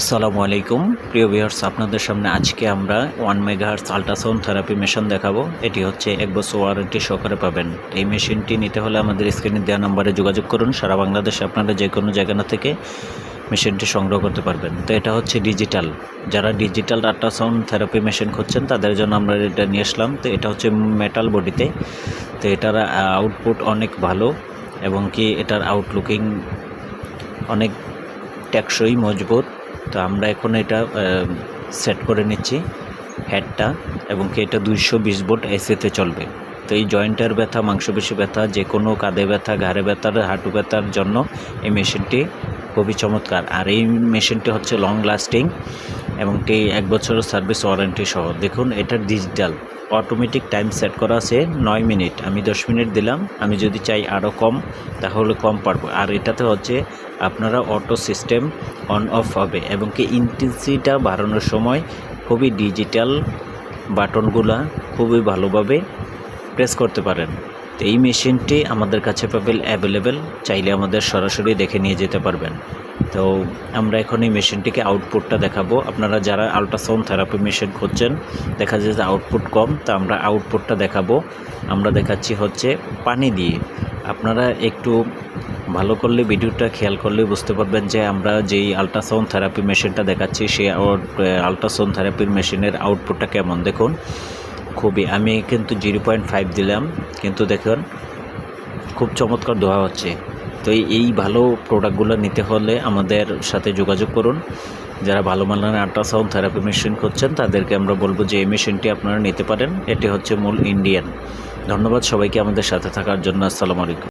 আসসালামু আলাইকুম। প্রিয় ভিউয়ার্স আপনাদের সামনে আজকে আমরা one megahertz ultrasound therapy machine দেখাবো। এটি হচ্ছে এক বছর ওয়ারেন্টি সহকারে পাবেন। এই মেশিনটি নিতে হলে আমাদের স্ক্রিনে দেওয়া নাম্বারে যোগাযোগ করুন। সারা বাংলাদেশে আপনারা যে কোনো জায়গা থেকে মেশিনটি সংগ্রহ করতে পারবেন। তো এটা হচ্ছে ডিজিটাল যারা ডিজিটাল আল্ট্রাসাউন্ড থেরাপি মেশিন খুঁজছেন, তাদের জন্য আমরা এটা নিয়ে আসলাম। তো এটা হচ্ছে মেটাল বডিতে তো এটার আউটপুট অনেক ভালো এবং কি এটার আউটলুকিং অনেক টেকসই, মজবুত। তো আমরা এখন এটা সেট করে নিচ্ছি হেডটা এবং কি এটা দুইশো বিশ ভোল্ট এসিতে চলবে। তো এই জয়েন্টের ব্যথা, মাংসপেশি ব্যথা যে কোনো কাঁধে ব্যথা, ঘাড়ে ব্যথার, হাঁটু ব্যথার জন্য এই মেশিনটি খুবই চমৎকার। আর এই মেশিনটি হচ্ছে লং লাস্টিং এবং কি এক বছরের সার্ভিস ওয়ারেন্টি সহ। দেখুন এটা ডিজিটাল অটোমেটিক টাইম সেট করা আছে নয় মিনিট। আমি দশ মিনিট দিলাম। আমি যদি চাই আরও কম, তাহলে কম পারব। আর এটাতে হচ্ছে আপনারা অটো সিস্টেম অন অফ হবে এবং কি ইন্টেন্সিটা বাড়ানোর সময় খুবই ডিজিটাল বাটনগুলা খুবই ভালোভাবে প্রেস করতে পারেন। তো এই মেশিনটি আমাদের কাছে পাবেন অ্যাভেলেবেল চাইলে আমাদের সরাসরি দেখে নিয়ে যেতে পারবেন। তো আমরা এখন এই মেশিনটিকে আউটপুটটা দেখাবো। আপনারা যারা আল্ট্রাসাউন্ড থেরাপি মেশিন খুঁজছেন, দেখা যায় যে আউটপুট কম, তো আমরা আউটপুটটা দেখাবো। আমরা দেখাচ্ছি হচ্ছে পানি দিয়ে। আপনারা একটু ভালো করলে, ভিডিওটা খেয়াল করলে বুঝতে পারবেন যে আমরা যেই আল্ট্রাসাউন্ড থেরাপি মেশিনটা দেখাচ্ছি সেই আল্ট্রাসাউন্ড থেরাপির মেশিনের আউটপুটটা কেমন? দেখুন, খুবই, আমি কিন্তু জিরো পয়েন্ট ফাইভ দিলাম, কিন্তু দেখুন, খুব চমৎকার ধোয়া হচ্ছে। তো এই- ভালো প্রোডাক্টগুলো নিতে হলে আমাদের সাথে যোগাযোগ করুন। যারা ভালো মানের আল্ট্রাসাউন্ড থেরাপি মেশিন করছেন তাদেরকে আমরা বলব যে এই মেশিনটি আপনারা নিতে পারেন। এটি হচ্ছে মূল ইন্ডিয়ান ধন্যবাদ সবাইকে আমাদের সাথে থাকার জন্য। আসসালামু আলাইকুম।